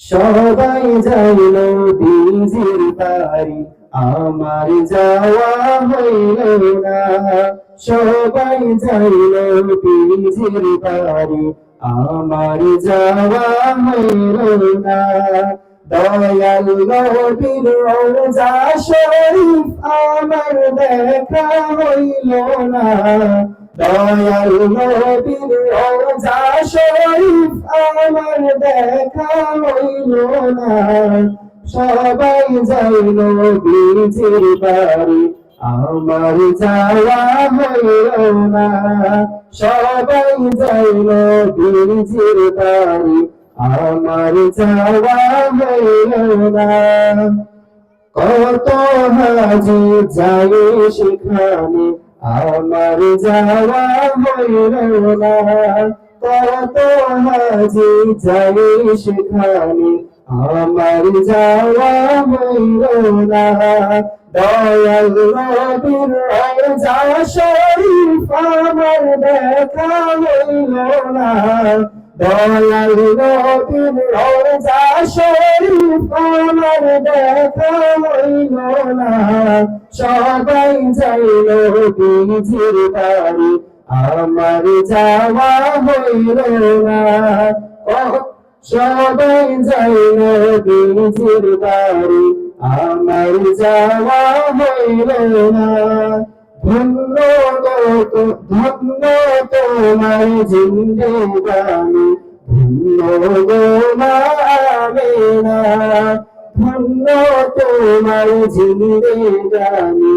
সবাই যাইল বীজির বাড়ি, আমার যাওয়া হইল না। সবাই যাইল বীজির বাড়ি, আমার যাওয়া হইল না। দয়াল নবীর রোজা শরীফ আমার দেখা হইল না। দয়াল নবীর রোজা শরীফ আমার দেখা হইল না সবাই যাইল বীজের বাড়ি আমার যাওয়া হইল না সবাই বীজের বাড়ি আমার যাওয়া হইল না কত হাজি যাই সেখানে আমার যাওয়া হইল না। কত হাজি যাই সেখানে আমার যাওয়া হইল না। দয়াল নবীর রওজা শরীফ আমার দেখা হইল না। দয়াল নবীর রওজা শরীফ আমার দেখা হইল না। সবাই যাইল বীজির বাড়ি আমার যাওয়া হইল না। সবাই যাইল বীজির বাড়ি আমার যাওয়া হইল না। ধন্য ধন্য তোমার জিন্দেগানি ধন্য গো মামেনা ধন্য তোমার জিন্দেগানি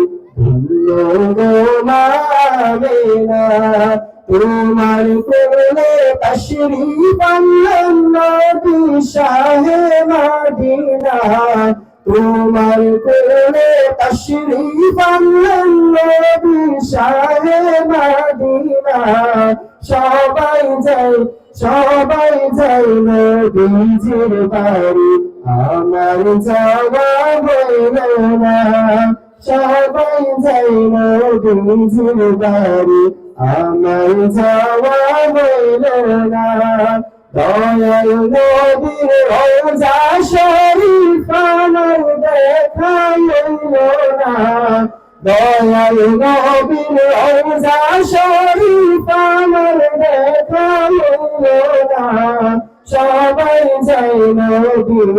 তোমার কোলে তশরিফ আনলেন নবী শাহে মদিনা। তোমার কোলে তশরিফ আনলেন নবী শাহে মদিনা। সবাই যাই সবাই যাই নবীজির বাড়ি, আমার যাওয়া হইল না। সবাই যাই নবীজির বাড়ি আমার যাওয়া হইল না দয়াল নবীর রোজা শরীফ আমার দেখা হইল না দয়াল নবীর রোজা শরীফ আমার দেখা হইল না সবাই যাই নবীর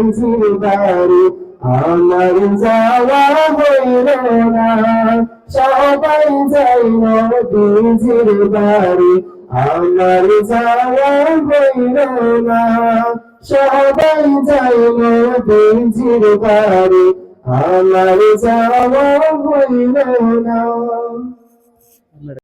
বাড়ি। আমার যাওয়া হইল না, সবাই যাই নবীজির বাড়ি। আমার যাওয়া হইল না, সবাই যাই নবীজির বাড়ি। আমার যাওয়া হইল না।